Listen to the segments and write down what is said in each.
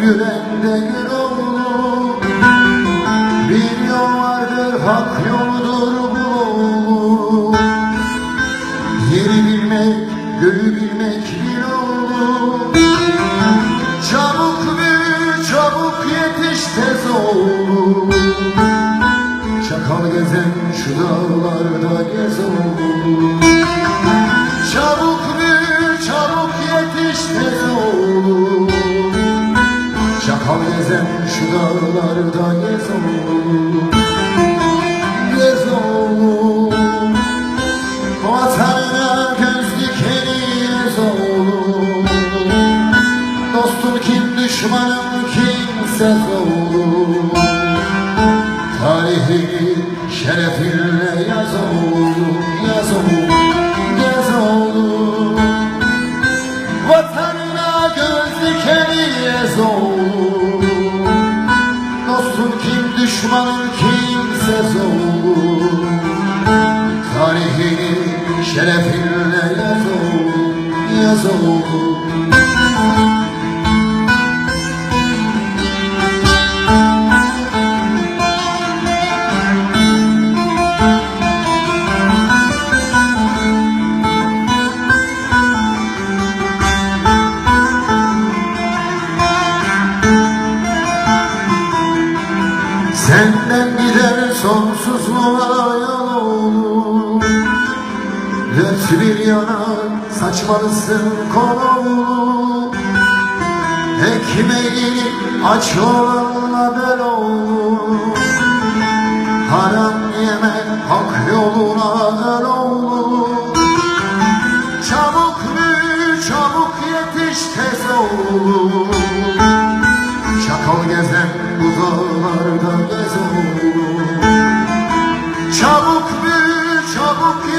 gülen de gül olur Bir yol vardır hak yoludur bu Yeri bilmek, gölü bilmek bir olur Çabuk büyü, çabuk yetiş tez olur Çakal gezen şu dağlarda gez olur Çakal gezen şu dağlarda gez olur Gez olur Vatanına göz dikeni gez olur. Dostun kim düşmanın kimsez olur Tarihini şerefinle yaz oğlum, yaz oğlum, Dostun kim düşmanın kimsez oğlum Tarihini şerefinle yaz oğlum, yaz oğlum Senden gider sonsuzluğa yol olur. Dört bir yana saçmalısın kolu Ekmeğini aç olanla bel olur. Haram yeme hak yoluna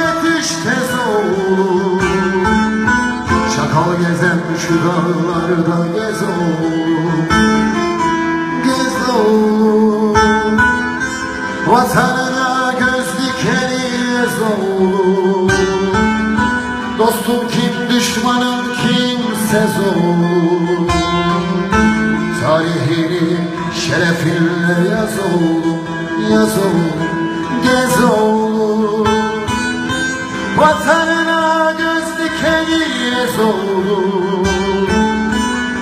yetiş tez olur. Çakal gezen şu dağlarda gez olur. Gez olur. Vatanına göz dikeni ez olur. Dostum kim düşmanın kimsez olur. Tarihini şerefinle yaz oğlum, yaz oğlum, gez oğlum Vatanına göz dikeni yaz oğlum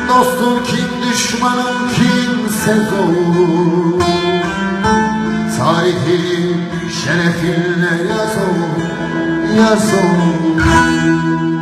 Dostum kim düşmanın kimsez oğlum Tarihini şerefinle yaz oğlum, yaz oğlum